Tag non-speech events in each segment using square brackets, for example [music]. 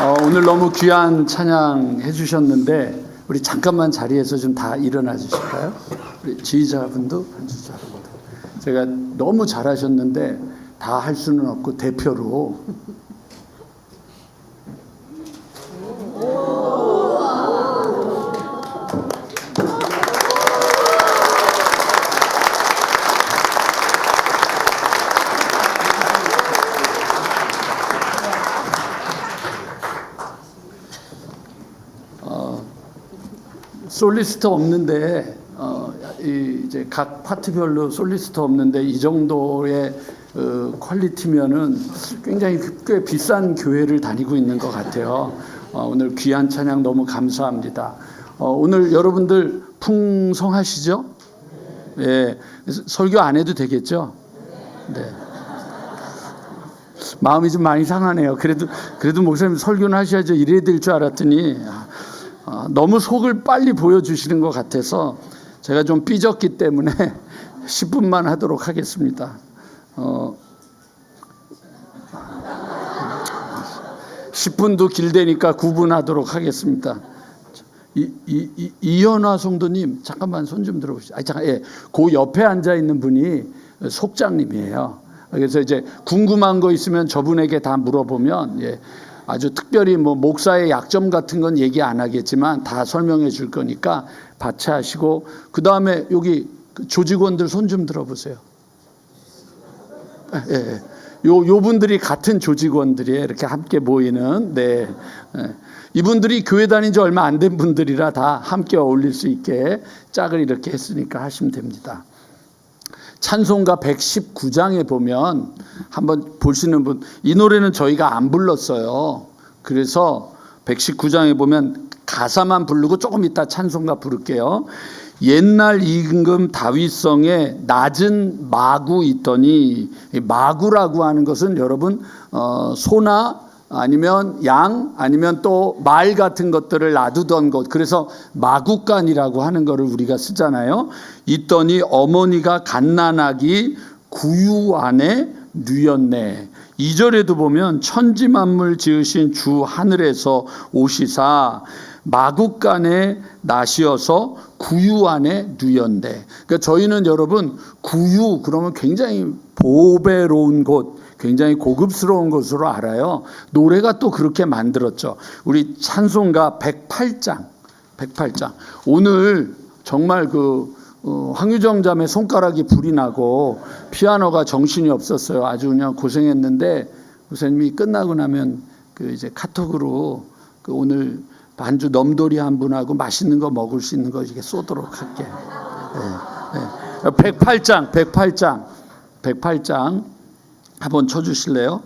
어, 오늘 너무 귀한 찬양 해주셨는데 우리 잠깐만 자리에서 좀 다 일어나 주실까요? 우리 지휘자분도 앉으시고 제가 너무 잘하셨는데 다 할 수는 없고 대표로 솔리스트 없는데 어, 이 이제 각 파트별로 솔리스트 없는데 이 정도의 어, 퀄리티면은 굉장히 꽤 비싼 교회를 다니고 있는 것 같아요. 어, 오늘 귀한 찬양 너무 감사합니다. 어, 오늘 여러분들 풍성하시죠? 예, 설교 안 해도 되겠죠? 네. 마음이 좀 많이 상하네요. 그래도 그래도 목사님 설교는 하셔야죠. 이래야 될 줄 알았더니 어, 너무 속을 빨리 보여주시는 것 같아서 제가 좀 삐졌기 때문에 [laughs] 10분만 하도록 하겠습니다. 어, 10분도 길대니까 9분 하도록 하겠습니다. 이, 이, 이, 이현화 성도님 잠깐만 손 좀 들어보시죠. 아 잠깐 예, 그 옆에 앉아 있는 분이 속장님이에요. 그래서 이제 궁금한 거 있으면 저분에게 다 물어보면 예, 아주 특별히 뭐 목사의 약점 같은 건 얘기 안 하겠지만 다 설명해 줄 거니까 바치하시고 그 다음에 여기 그 조직원들 손 좀 들어보세요. 예, 예. 요, 요 분들이 같은 조직원들이에요. 이렇게 함께 모이는, 네. 예. 이분들이 교회 다닌 지 얼마 안 된 분들이라 다 함께 어울릴 수 있게 짝을 이렇게 했으니까 하시면 됩니다. 찬송가 119장에 보면 한번 보시는 분, 이 노래는 저희가 안 불렀어요. 그래서 119장에 보면 가사만 부르고 조금 이따 찬송가 부를게요. 옛날 임금 다윗성에 낮은 마구 있더니 마구라고 하는 것은 여러분 어, 소나 아니면 양 아니면 또 말 같은 것들을 놔두던 곳 그래서 마구간이라고 하는 것을 우리가 쓰잖아요. 있더니 어머니가 갓난아기 구유 안에 누였네. 2절에도 보면 천지 만물 지으신 주 하늘에서 오시사 마국간에 나시어서 구유 안에 누연대. 그러니까 저희는 여러분 구유 그러면 굉장히 보배로운 곳, 굉장히 고급스러운 것으로 알아요. 노래가 또 그렇게 만들었죠. 우리 찬송가 108장, 108장. 오늘 정말 그 어, 황유정 자매 손가락이 불이 나고 피아노가 정신이 없었어요. 아주 그냥 고생했는데 선생님이 끝나고 나면 그 이제 카톡으로 그 오늘 반주 넘돌이 한 분하고 맛있는 거 먹을 수 있는 거 이렇게 쏘도록 할게. 네, 네. 108장, 108장, 108장 한번 쳐주실래요?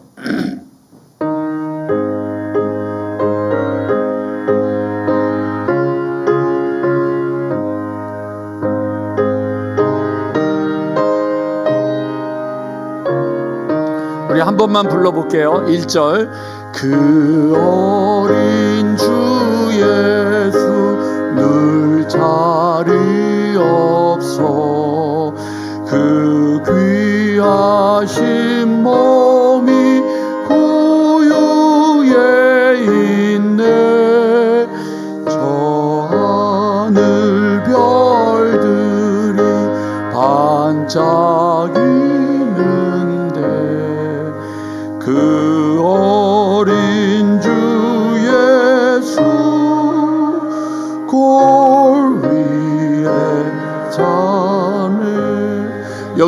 우리 한 번만 불러볼게요. 1절. 그 어린 주 예수 늘 자리 없어 그 귀하신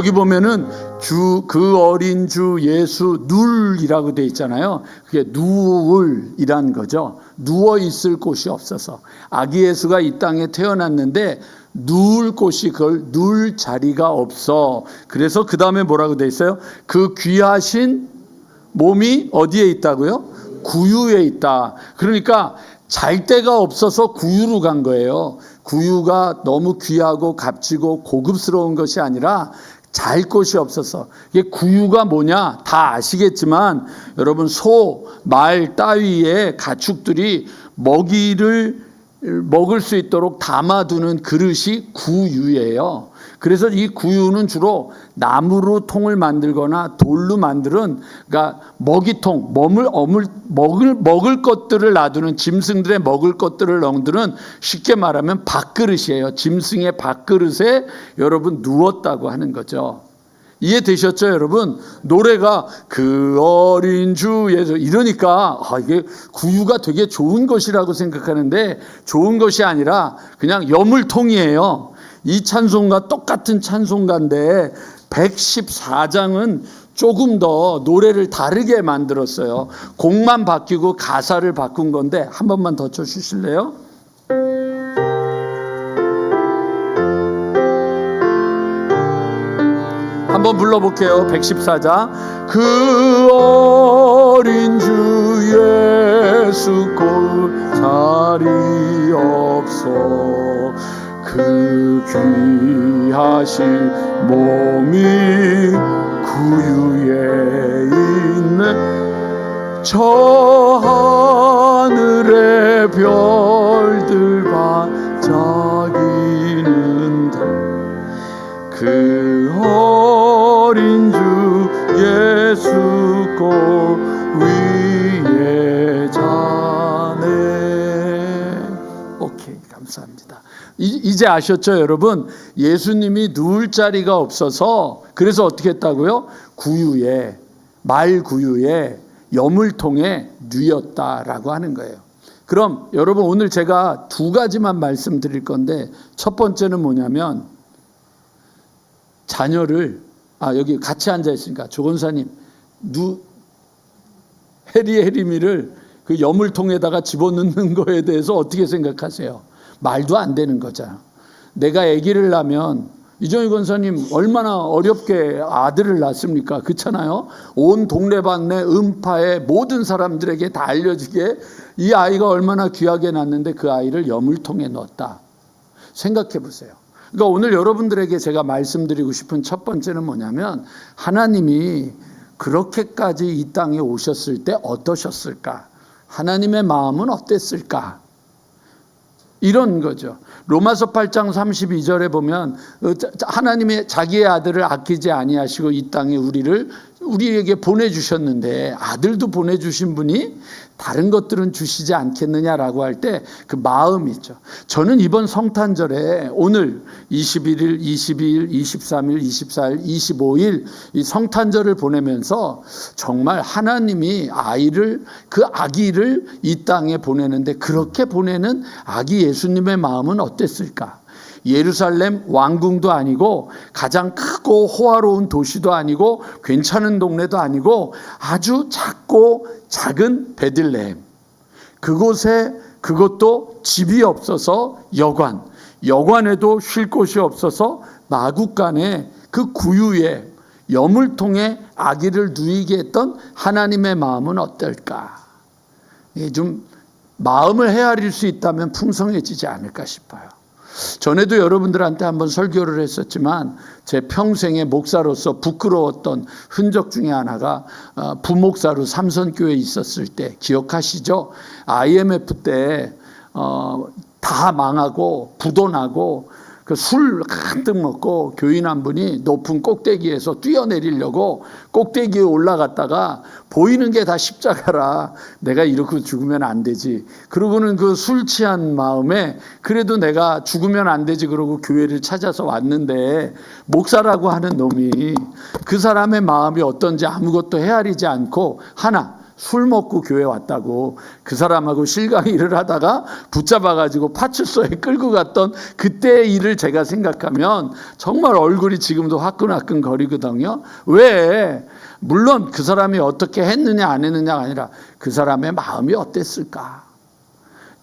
여기 보면은 주 그 어린 주 예수 눌이라고 돼 있잖아요. 그게 누울이란 거죠. 누워 있을 곳이 없어서 아기 예수가 이 땅에 태어났는데 누울 곳이 그걸 누울 자리가 없어. 그래서 그 다음에 뭐라고 돼 있어요? 그 귀하신 몸이 어디에 있다고요? 구유에 있다. 그러니까 잘 데가 없어서 구유로 간 거예요. 구유가 너무 귀하고 값지고 고급스러운 것이 아니라 잘 곳이 없어서. 이게 구유가 뭐냐? 다 아시겠지만 여러분 소, 말 따위의 가축들이 먹이를 먹을 수 있도록 담아두는 그릇이 구유예요. 그래서 이 구유는 주로 나무로 통을 만들거나 돌로 만드는 그러니까 먹이통, 먹을 어물 먹을 먹을 것들을 놔두는 짐승들의 먹을 것들을 넣는 쉽게 말하면 밥그릇이에요. 짐승의 밥그릇에 여러분 누웠다고 하는 거죠. 이해되셨죠, 여러분? 노래가 그 어린 주에서 이러니까 아, 이게 구유가 되게 좋은 것이라고 생각하는데 좋은 것이 아니라 그냥 여물통이에요. 이 찬송가 똑같은 찬송가인데 114장은 조금 더 노래를 다르게 만들었어요. 곡만 바뀌고 가사를 바꾼 건데 한 번만 더 쳐주실래요? 한번 불러볼게요. 114장. 그 어린 주 예수 꼴 자리 없어 그 귀하신 몸이 구유에 있네 저 하늘의 별들 반짝 감사합니다. 이- 이제 아셨죠 여러분? 예수님이 누울 자리가 없어서 그래서 어떻게 했다고요? 구유에 말 구유에 여물통에 누였다라고 하는 거예요. 그럼 여러분 오늘 제가 두 가지만 말씀드릴 건데 첫 번째는 뭐냐면 자녀를 아 여기 같이 앉아 있으니까 조건사님 누 해리 해리미를 그 여물통에다가 집어넣는 거에 대해서 어떻게 생각하세요? 말도 안 되는 거잖아. 내가 아기를 낳으면 이정희 권사님 얼마나 어렵게 아들을 낳습니까? 그렇잖아요. 온 동네방네 음파에 모든 사람들에게 다 알려지게 이 아이가 얼마나 귀하게 낳는데 그 아이를 여물통에 넣었다. 생각해 보세요. 그러니까 오늘 여러분들에게 제가 말씀드리고 싶은 첫 번째는 뭐냐면 하나님이 그렇게까지 이 땅에 오셨을 때 어떠셨을까? 하나님의 마음은 어땠을까? 이런 거죠. 로마서 8장 32절에 보면 어, 하나님의 자기의 아들을 아끼지 아니하시고 이 땅에 우리를 우리에게 보내주셨는데 아들도 보내주신 분이 다른 것들은 주시지 않겠느냐라고 할 때 그 마음이죠. 저는 이번 성탄절에 오늘 21일, 22일, 23일, 24일, 25일 이 성탄절을 보내면서 정말 하나님이 아이를 그 아기를 이 땅에 보내는데 그렇게 보내는 아기 예수님의 마음은 어땠을까? 예루살렘 왕궁도 아니고 가장 크고 호화로운 도시도 아니고 괜찮은 동네도 아니고 아주 작고 작은 베들레헴. 그곳에 그것도 집이 없어서 여관, 여관에도 쉴 곳이 없어서 마국간에 그 구유에 여물통에 아기를 누이게 했던 하나님의 마음은 어떨까? 좀 마음을 헤아릴 수 있다면 풍성해지지 않을까 싶어요. 전에도 여러분들한테 한번 설교를 했었지만 제 평생의 목사로서 부끄러웠던 흔적 중에 하나가 어, 부목사로 삼선교회에 있었을 때 기억하시죠? IMF 때 어, 다 망하고 부도나고 그술 한뜩 먹고 교인 한 분이 높은 꼭대기에서 뛰어내리려고 꼭대기에 올라갔다가 보이는 게 다 십자가라. 내가 이렇게 죽으면 안 되지. 그러고는 그 술 취한 마음에 그래도 내가 죽으면 안 되지 그러고 교회를 찾아서 왔는데 목사라고 하는 놈이 그 사람의 마음이 어떤지 아무것도 헤아리지 않고 하나 술 먹고 교회 왔다고 그 사람하고 실강 [laughs] 일을 하다가 붙잡아가지고 파출소에 끌고 갔던 그때의 일을 제가 생각하면 정말 얼굴이 지금도 화끈화끈 거리거든요. 왜? 물론 그 사람이 어떻게 했느냐 안 했느냐가 아니라 그 사람의 마음이 어땠을까?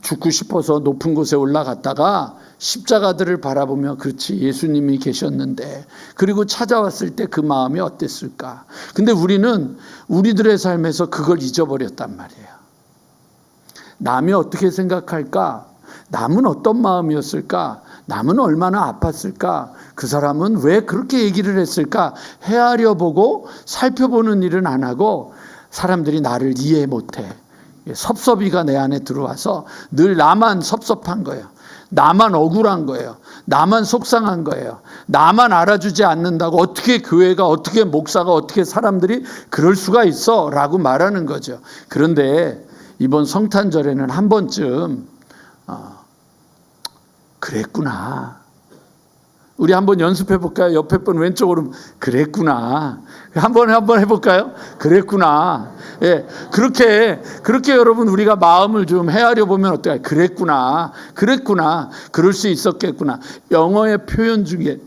죽고 싶어서 높은 곳에 올라갔다가 십자가들을 바라보며 그렇지 예수님이 계셨는데 그리고 찾아왔을 때 그 마음이 어땠을까? 근데 우리는 우리들의 삶에서 그걸 잊어버렸단 말이에요. 남이 어떻게 생각할까? 남은 어떤 마음이었을까? 남은 얼마나 아팠을까? 그 사람은 왜 그렇게 얘기를 했을까? 헤아려 보고 살펴보는 일은 안 하고 사람들이 나를 이해 못해. 섭섭이가 내 안에 들어와서 늘 나만 섭섭한 거예요. 나만 억울한 거예요. 나만 속상한 거예요. 나만 알아주지 않는다고 어떻게 교회가 어떻게 목사가 어떻게 사람들이 그럴 수가 있어 라고 말하는 거죠. 그런데 이번 성탄절에는 한 번쯤 어, 그랬구나. 우리 한번 연습해 볼까요? 옆에 분 왼쪽으로 그랬구나. 한번 한번 해볼까요? 그랬구나. 예, 그렇게 그렇게 여러분 우리가 마음을 좀 헤아려 보면 어떨까요? 그랬구나, 그랬구나, 그럴 수 있었겠구나. 영어의 표현 중에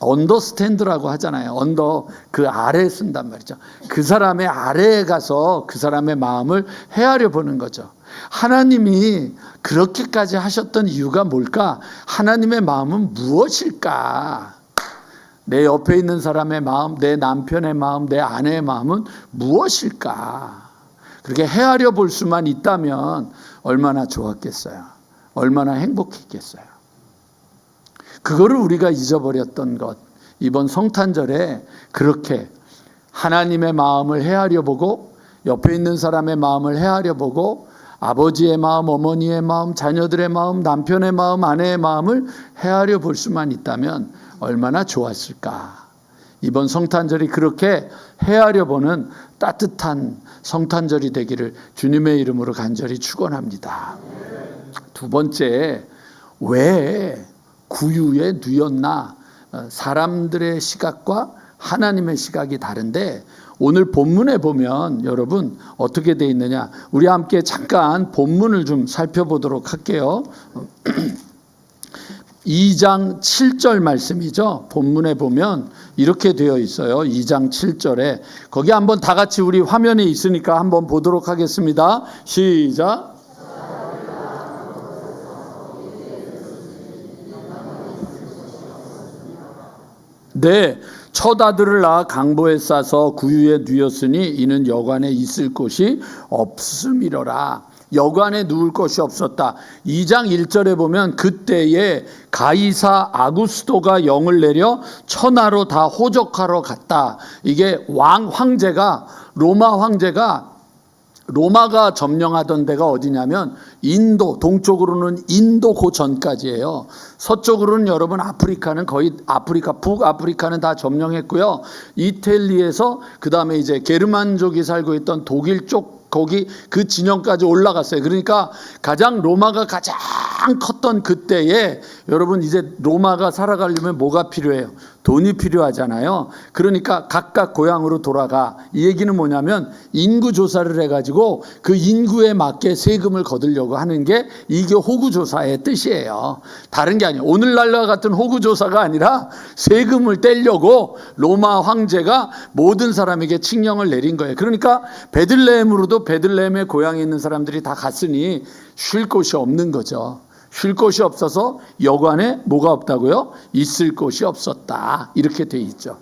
언더스탠드라고 하잖아요. 언더 그 아래 쓴단 말이죠. 그 사람의 아래에 가서 그 사람의 마음을 헤아려 보는 거죠. 하나님이 그렇게까지 하셨던 이유가 뭘까? 하나님의 마음은 무엇일까? 내 옆에 있는 사람의 마음, 내 남편의 마음, 내 아내의 마음은 무엇일까? 그렇게 헤아려 볼 수만 있다면 얼마나 좋았겠어요. 얼마나 행복했겠어요. 그거를 우리가 잊어버렸던 것. 이번 성탄절에 그렇게 하나님의 마음을 헤아려 보고 옆에 있는 사람의 마음을 헤아려 보고 아버지의 마음, 어머니의 마음, 자녀들의 마음, 남편의 마음, 아내의 마음을 헤아려 볼 수만 있다면 얼마나 좋았을까. 이번 성탄절이 그렇게 헤아려 보는 따뜻한 성탄절이 되기를 주님의 이름으로 간절히 축원합니다. 두 번째, 왜 구유에 누였나? 어, 사람들의 시각과 하나님의 시각이 다른데 오늘 본문에 보면 여러분 어떻게 돼 있느냐? 우리 함께 잠깐 본문을 좀 살펴보도록 할게요. [clears throat] 2장 7절 말씀이죠. 본문에 보면 이렇게 되어 있어요. 2장 7절에 거기 한번 다 같이 우리 화면에 있으니까 한번 보도록 하겠습니다. 시작. 네, 첫 아들을 낳아 강보에 싸서 구유에 누였으니 이는 여관에 있을 곳이 없음이러라. 여관에 누울 것이 없었다. 2장 1절에 보면 그때에 가이사 아구스토가 영을 내려 천하로 다 호적하러 갔다. 이게 왕 황제가 로마 황제가 로마가 점령하던 데가 어디냐면 인도 동쪽으로는 인도 고 전까지예요. 서쪽으로는 여러분 아프리카는 거의 아프리카 북아프리카는 다 점령했고요. 이탈리에서 그다음에 이제 게르만족이 살고 있던 독일 쪽 거기 그 진영까지 올라갔어요. 그러니까 가장 로마가 가장 컸던 그때에 여러분 이제 로마가 살아가려면 뭐가 필요해요? 돈이 필요하잖아요. 그러니까 각각 고향으로 돌아가. 이 얘기는 뭐냐면 인구 조사를 해가지고 그 인구에 맞게 세금을 거두려고 하는 게 이게 호구 조사의 뜻이에요. 다른 게 아니에요. 오늘날과 같은 호구 조사가 아니라 세금을 떼려고 로마 황제가 모든 사람에게 칙령을 내린 거예요. 그러니까 베들레헴으로도 베들레헴의 고향에 있는 사람들이 다 갔으니 쉴 곳이 없는 거죠. 쉴 곳이 없어서 여관에 뭐가 없다고요? 있을 곳이 없었다. 이렇게 돼 있죠.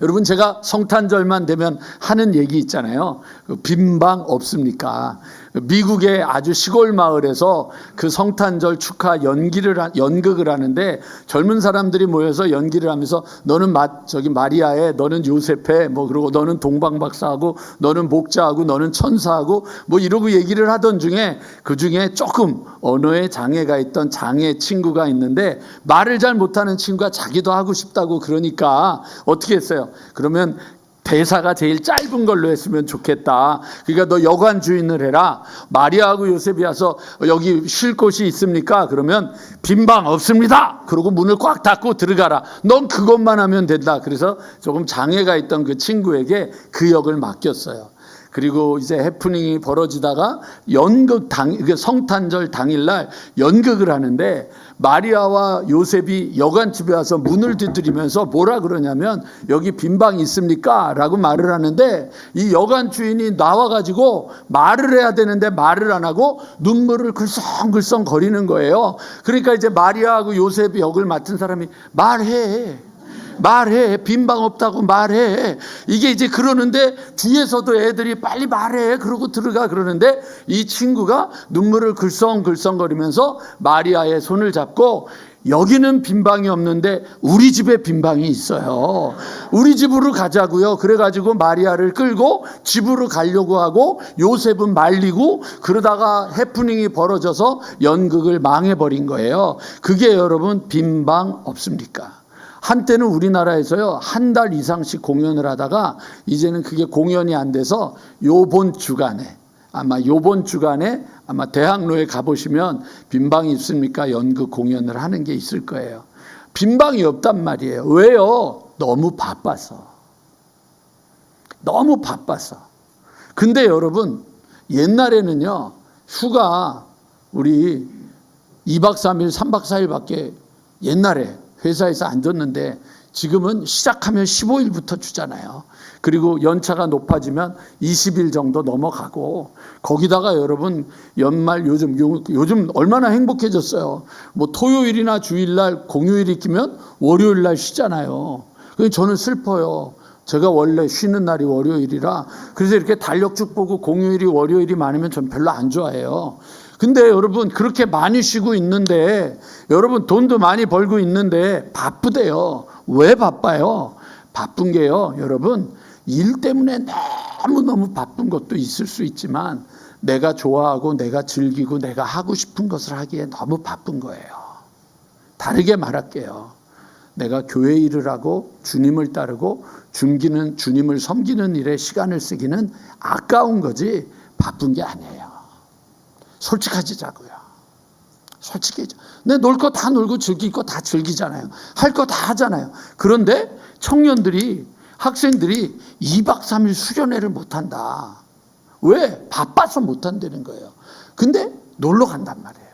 여러분 제가 성탄절만 되면 하는 얘기 있잖아요. 그 빈방 없습니까? 미국의 아주 시골 마을에서 그 성탄절 축하 연기를 연극을 하는데 젊은 사람들이 모여서 연기를 하면서 너는 마, 저기 마리아에 너는 요셉에 뭐 그러고 너는 동방박사하고 너는 목자하고 너는 천사하고 뭐 이러고 얘기를 하던 중에 그 중에 조금 언어에 장애가 있던 장애 친구가 있는데 말을 잘 못하는 친구가 자기도 하고 싶다고 그러니까 어떻게 했어요? 그러면 대사가 제일 짧은 걸로 했으면 좋겠다. 그러니까 너 여관 주인을 해라. 마리아하고 요셉이 와서 여기 쉴 곳이 있습니까? 그러면 빈방 없습니다. 그러고 문을 꽉 닫고 들어가라. 넌 그것만 하면 된다. 그래서 조금 장애가 있던 그 친구에게 그 역을 맡겼어요. 그리고 이제 해프닝이 벌어지다가 연극 당, 성탄절 당일날 연극을 하는데 마리아와 요셉이 여관 집에 와서 문을 두드리면서 뭐라 그러냐면 여기 빈방 있습니까? 라고 말을 하는데 이 여관 주인이 나와 가지고 말을 해야 되는데 말을 안 하고 눈물을 글썽글썽 거리는 거예요. 그러니까 이제 마리아하고 요셉이 역을 맡은 사람이 말해. 말해. 빈방 없다고 말해. 이게 이제 그러는데 뒤에서도 애들이 빨리 말해. 그러고 들어가 그러는데 이 친구가 눈물을 글썽글썽거리면서 마리아의 손을 잡고 여기는 빈방이 없는데 우리 집에 빈방이 있어요. 우리 집으로 가자고요. 그래가지고 마리아를 끌고 집으로 가려고 하고 요셉은 말리고 그러다가 해프닝이 벌어져서 연극을 망해버린 거예요. 그게 여러분 빈방 없습니까? 한때는 우리나라에서요 한 달 이상씩 공연을 하다가 이제는 그게 공연이 안 돼서 요번 주간에 아마 요번 주간에 아마 대학로에 가보시면 빈방이 있습니까? 연극 공연을 하는 게 있을 거예요. 빈방이 없단 말이에요. 왜요? 너무 바빠서. 너무 바빠서. 근데 여러분, 옛날에는요, 휴가 우리 2박 3일, 3박 4일밖에 옛날에 회사에서 안 줬는데 지금은 시작하면 15일부터 주잖아요. 그리고 연차가 높아지면 20일 정도 넘어가고 거기다가 여러분 연말 요즘 요, 요즘 얼마나 행복해졌어요. 뭐 토요일이나 주일날 공휴일이 끼면 월요일날 쉬잖아요. 저는 슬퍼요. 제가 원래 쉬는 날이 월요일이라 그래서 이렇게 달력쭉 보고 공휴일이 월요일이 많으면 전 별로 안 좋아해요. 근데 여러분 그렇게 많이 쉬고 있는데 여러분 돈도 많이 벌고 있는데 바쁘대요. 왜 바빠요? 바쁜 게요. 여러분 일 때문에 너무너무 바쁜 것도 있을 수 있지만 내가 좋아하고 내가 즐기고 내가 하고 싶은 것을 하기에 너무 바쁜 거예요. 다르게 말할게요. 내가 교회 일을 하고 주님을 따르고 중기는 주님을 섬기는 일에 시간을 쓰기는 아까운 거지 바쁜 게 아니에요. 솔직하지자고요. 솔직히. 내놀 거 다 놀고 즐길 거 다 즐기잖아요. 할 거 다 하잖아요. 그런데 청년들이, 학생들이 2박 3일 수련회를 못 한다. 왜? 바빠서 못 한다는 거예요. 근데 놀러 간단 말이에요.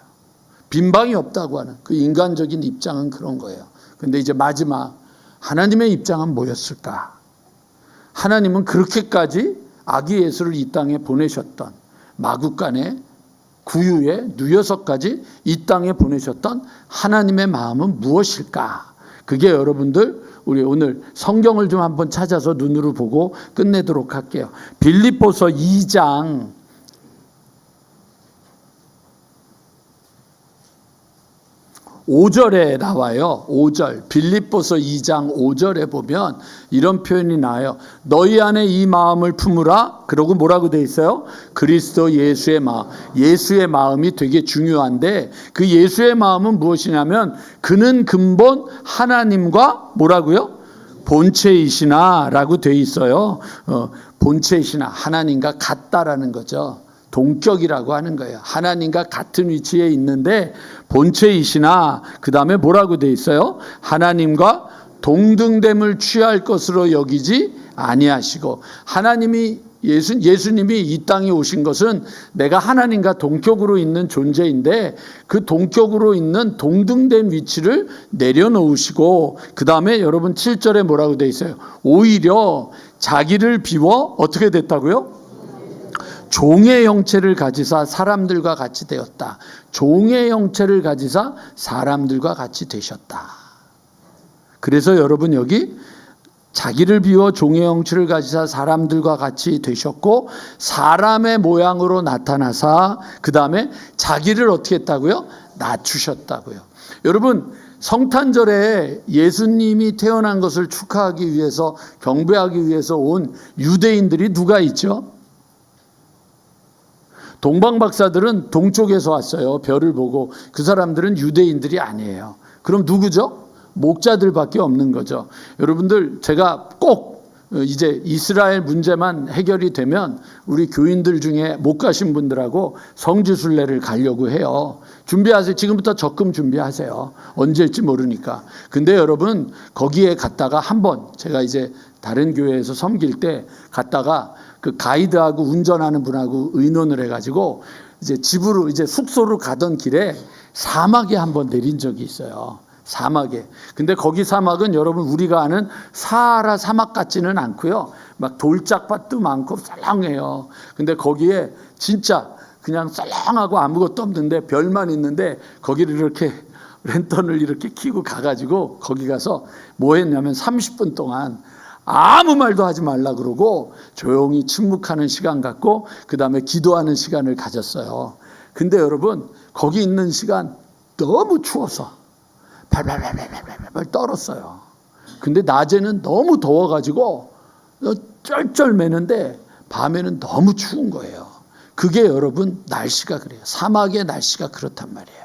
빈방이 없다고 하는 그 인간적인 입장은 그런 거예요. 근데 이제 마지막, 하나님의 입장은 뭐였을까? 하나님은 그렇게까지 아기 예수를 이 땅에 보내셨던 마국간의 구유의 누여석까지 이 땅에 보내셨던 하나님의 마음은 무엇일까? 그게 여러분들 우리 오늘 성경을 좀 한번 찾아서 눈으로 보고 끝내도록 할게요. 빌립보서 2장 5절에 나와요. 5절. 빌립보서 2장 5절에 보면 이런 표현이 나와요. 너희 안에 이 마음을 품으라. 그러고 뭐라고 돼 있어요? 그리스도 예수의 마음. 예수의 마음이 되게 중요한데 그 예수의 마음은 무엇이냐면 그는 근본 하나님과 뭐라고요? 본체이시나라고 돼 있어요. 어, 본체이시나 하나님과 같다라는 거죠. 동격이라고 하는 거예요. 하나님과 같은 위치에 있는데 본체이시나 그 다음에 뭐라고 돼 있어요? 하나님과 동등됨을 취할 것으로 여기지 아니하시고 하나님이 예수, 예수님이 이 땅에 오신 것은 내가 하나님과 동격으로 있는 존재인데 그 동격으로 있는 동등된 위치를 내려놓으시고 그 다음에 여러분 7절에 뭐라고 돼 있어요? 오히려 자기를 비워 어떻게 됐다고요? 종의 형체를 가지사 사람들과 같이 되었다. 종의 형체를 가지사 사람들과 같이 되셨다. 그래서 여러분 여기 자기를 비워 종의 형체를 가지사 사람들과 같이 되셨고 사람의 모양으로 나타나사 그 다음에 자기를 어떻게 했다고요? 낮추셨다고요. 여러분 성탄절에 예수님이 태어난 것을 축하하기 위해서 경배하기 위해서 온 유대인들이 누가 있죠? 동방 박사들은 동쪽에서 왔어요. 별을 보고 그 사람들은 유대인들이 아니에요. 그럼 누구죠? 목자들밖에 없는 거죠. 여러분들 제가 꼭 이제 이스라엘 문제만 해결이 되면 우리 교인들 중에 못 가신 분들하고 성지순례를 가려고 해요. 준비하세요. 지금부터 적금 준비하세요. 언제일지 모르니까. 근데 여러분 거기에 갔다가 한번 제가 이제 다른 교회에서 섬길 때 갔다가 그 가이드하고 운전하는 분하고 의논을 해가지고 이제 집으로 이제 숙소로 가던 길에 사막에 한번 내린 적이 있어요. 사막에. 근데 거기 사막은 여러분 우리가 아는 사하라 사막 같지는 않고요. 막 돌짝밭도 많고 썰렁해요. 근데 거기에 진짜 그냥 썰렁하고 아무것도 없는데 별만 있는데 거기를 이렇게 [laughs] 랜턴을 이렇게 키고 가가지고 거기 가서 뭐 했냐면 30분 동안 아무 말도 하지 말라 그러고 조용히 침묵하는 시간 갖고 그 다음에 기도하는 시간을 가졌어요. 근데 여러분 거기 있는 시간 너무 추워서 발발발발발발 떨었어요. 근데 낮에는 너무 더워가지고 쩔쩔 매는데 밤에는 너무 추운 거예요. 그게 여러분 날씨가 그래요. 사막의 날씨가 그렇단 말이에요.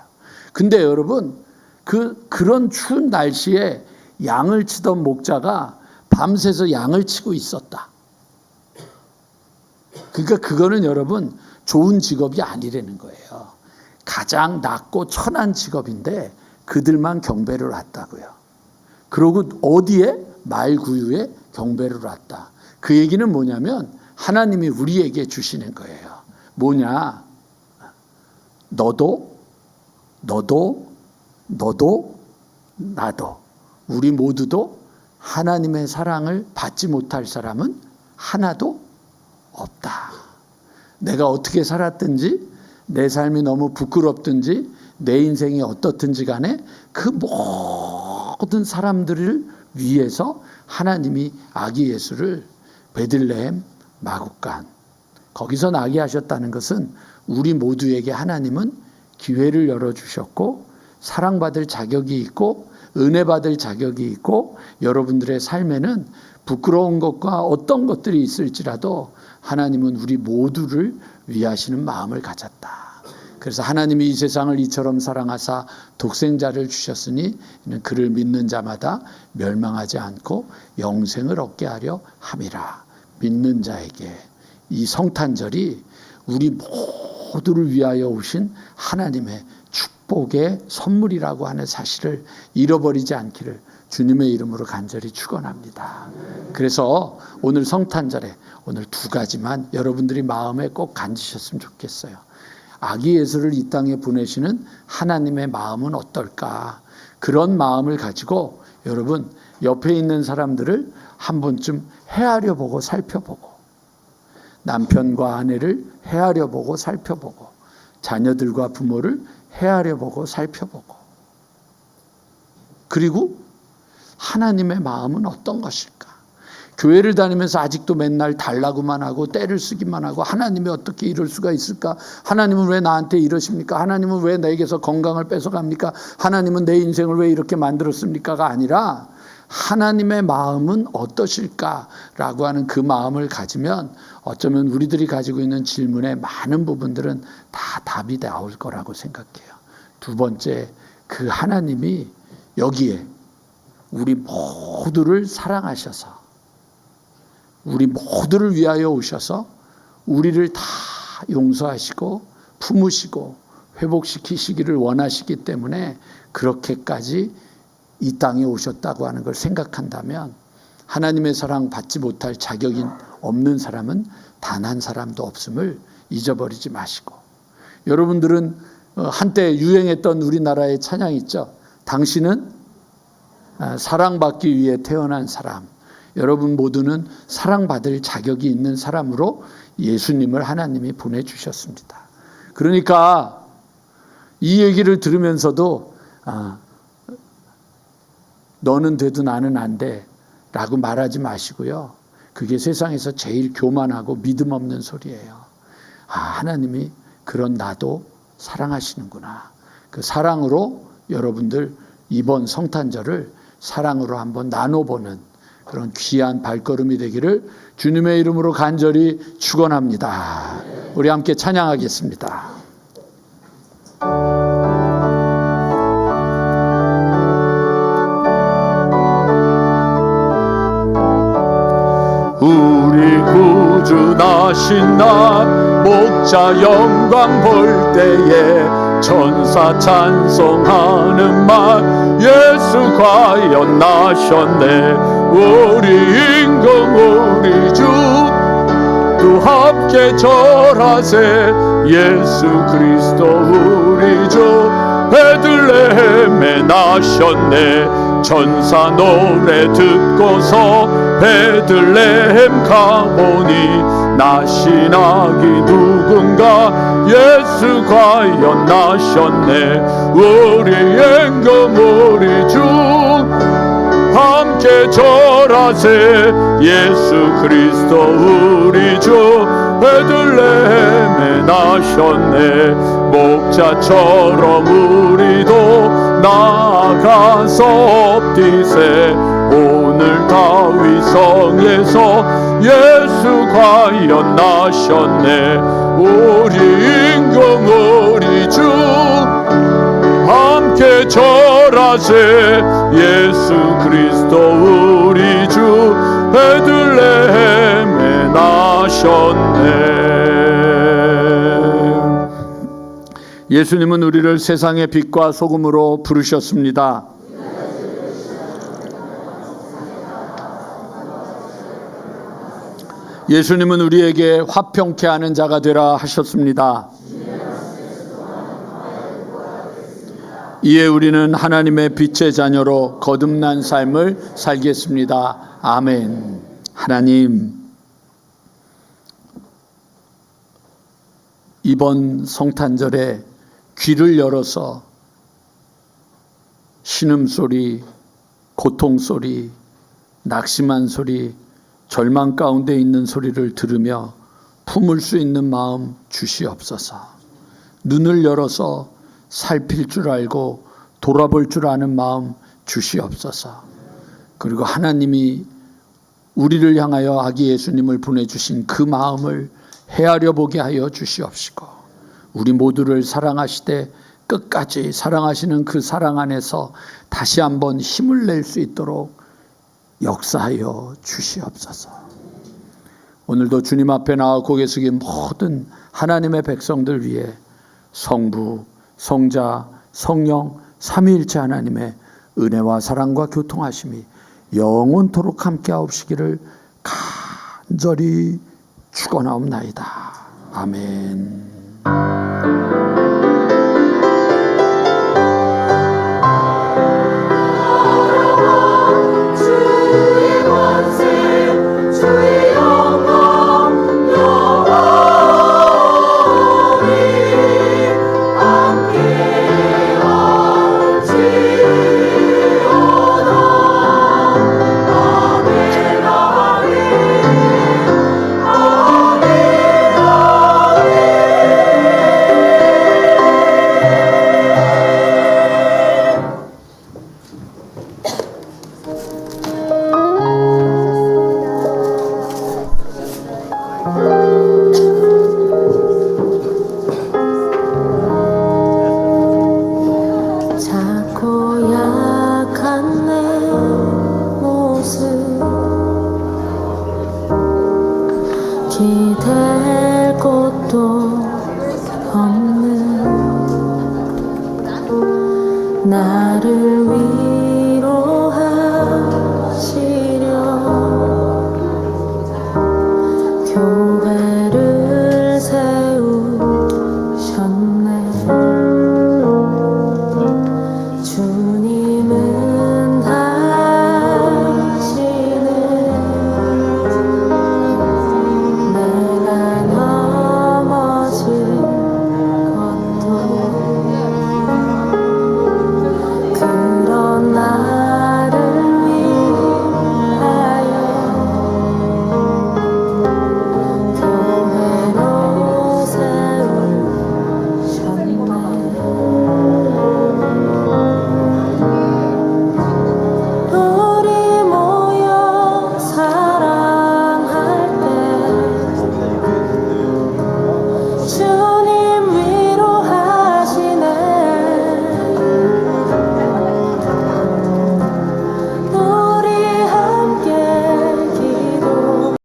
근데 여러분 그 그런 추운 날씨에 양을 치던 목자가 밤새서 양을 치고 있었다. 그러니까 그거는 여러분 좋은 직업이 아니라는 거예요. 가장 낮고 천한 직업인데 그들만 경배를 왔다고요. 그러고 어디에 말구유에 경배를 왔다. 그 얘기는 뭐냐면 하나님이 우리에게 주시는 거예요. 뭐냐? 너도 너도 너도 나도 우리 모두도 하나님의 사랑을 받지 못할 사람은 하나도 없다. 내가 어떻게 살았든지 내 삶이 너무 부끄럽든지 내 인생이 어떻든지 간에 그 모든 사람들을 위해서 하나님이 아기 예수를 베들레헴 마국간 거기서 나게 하셨다는 것은 우리 모두에게 하나님은 기회를 열어 주셨고 사랑받을 자격이 있고 은혜 받을 자격이 있고 여러분들의 삶에는 부끄러운 것과 어떤 것들이 있을지라도 하나님은 우리 모두를 위하시는 마음을 가졌다. 그래서 하나님이 이 세상을 이처럼 사랑하사 독생자를 주셨으니 이는 그를 믿는 자마다 멸망하지 않고 영생을 얻게 하려 함이라. 믿는 자에게 이 성탄절이 우리 모두를 위하여 오신 하나님의 축복의 선물이라고 하는 사실을 잃어버리지 않기를 주님의 이름으로 간절히 축원합니다. 그래서 오늘 성탄절에 오늘 두 가지만 여러분들이 마음에 꼭 간지셨으면 좋겠어요. 아기 예수를 이 땅에 보내시는 하나님의 마음은 어떨까? 그런 마음을 가지고 여러분 옆에 있는 사람들을 한 번쯤 헤아려 보고 살펴보고 남편과 아내를 헤아려 보고 살펴보고 자녀들과 부모를 헤아려 보고 살펴보고 그리고 하나님의 마음은 어떤 것일까? 교회를 다니면서 아직도 맨날 달라고만 하고 때를 쓰기만 하고 하나님이 어떻게 이럴 수가 있을까? 하나님은 왜 나한테 이러십니까? 하나님은 왜 내게서 건강을 뺏어갑니까? 하나님은 내 인생을 왜 이렇게 만들었습니까가 아니라 하나님의 마음은 어떠실까라고 하는 그 마음을 가지면 어쩌면 우리들이 가지고 있는 질문의 많은 부분들은 다 답이 나올 거라고 생각해요. 두 번째, 그 하나님이 여기에 우리 모두를 사랑하셔서 우리 모두를 위하여 오셔서 우리를 다 용서하시고 품으시고 회복시키시기를 원하시기 때문에 그렇게까지 이 땅에 오셨다고 하는 걸 생각한다면 하나님의 사랑 받지 못할 자격이 없는 사람은 단 한 사람도 없음을 잊어버리지 마시고 여러분들은 어, 한때 유행했던 우리나라의 찬양 있죠. 당신은 아, 사랑받기 위해 태어난 사람. 여러분 모두는 사랑받을 자격이 있는 사람으로 예수님을 하나님이 보내주셨습니다. 그러니까 이 얘기를 들으면서도 아, 너는 돼도 나는 안 돼. 라고 말하지 마시고요. 그게 세상에서 제일 교만하고 믿음 없는 소리예요. 아, 하나님이 그런 나도 사랑하시는구나. 그 사랑으로 여러분들 이번 성탄절을 사랑으로 한번 나눠보는 그런 귀한 발걸음이 되기를 주님의 이름으로 간절히 축원합니다. 우리 함께 찬양하겠습니다. 우리 구주 나신 날 목자 영광 볼 때에 천사 찬송하는 말 예수 과연 나셨네. 우리 임금 우리 주 또 함께 절하세. 예수 그리스도 우리 주 베들레헴에 나셨네. 천사 노래 듣고서 베들레헴 가보니 나신 아기 누군가 예수 과연 나셨네. 우리 임금 우리 주 함께 절하세. 예수 그리스도 우리 주 베들레헴에 나셨네. 목자처럼 우리도 나아가서 엎디세 오늘 다위성에서 예수 과연 나셨네. 우리 인경 우리 주 함께 절하세. 예수 그리스도 우리 주 베들레헴에 나셨네. 예수님은 우리를 세상의 빛과 소금으로 부르셨습니다. 예수님은 우리에게 화평케 하는 자가 되라 하셨습니다. 이에 우리는 하나님의 빛의 자녀로 거듭난 삶을 살겠습니다. 아멘. 하나님, 이번 성탄절에 귀를 열어서 신음소리, 고통소리, 낙심한 소리, 절망 가운데 있는 소리를 들으며 품을 수 있는 마음 주시옵소서. 눈을 열어서 살필 줄 알고 돌아볼 줄 아는 마음 주시옵소서. 그리고 하나님이 우리를 향하여 아기 예수님을 보내주신 그 마음을 헤아려 보게 하여 주시옵시고 우리 모두를 사랑하시되 끝까지 사랑하시는 그 사랑 안에서 다시 한번 힘을 낼 수 있도록 역사하여 주시옵소서. 오늘도 주님 앞에 나와 고개 숙인 모든 하나님의 백성들 위해 성부, 성자, 성령, 삼위일체 하나님의 은혜와 사랑과 교통하심이 영원토록 함께하옵시기를 간절히 축원하옵나이다. 아멘. 권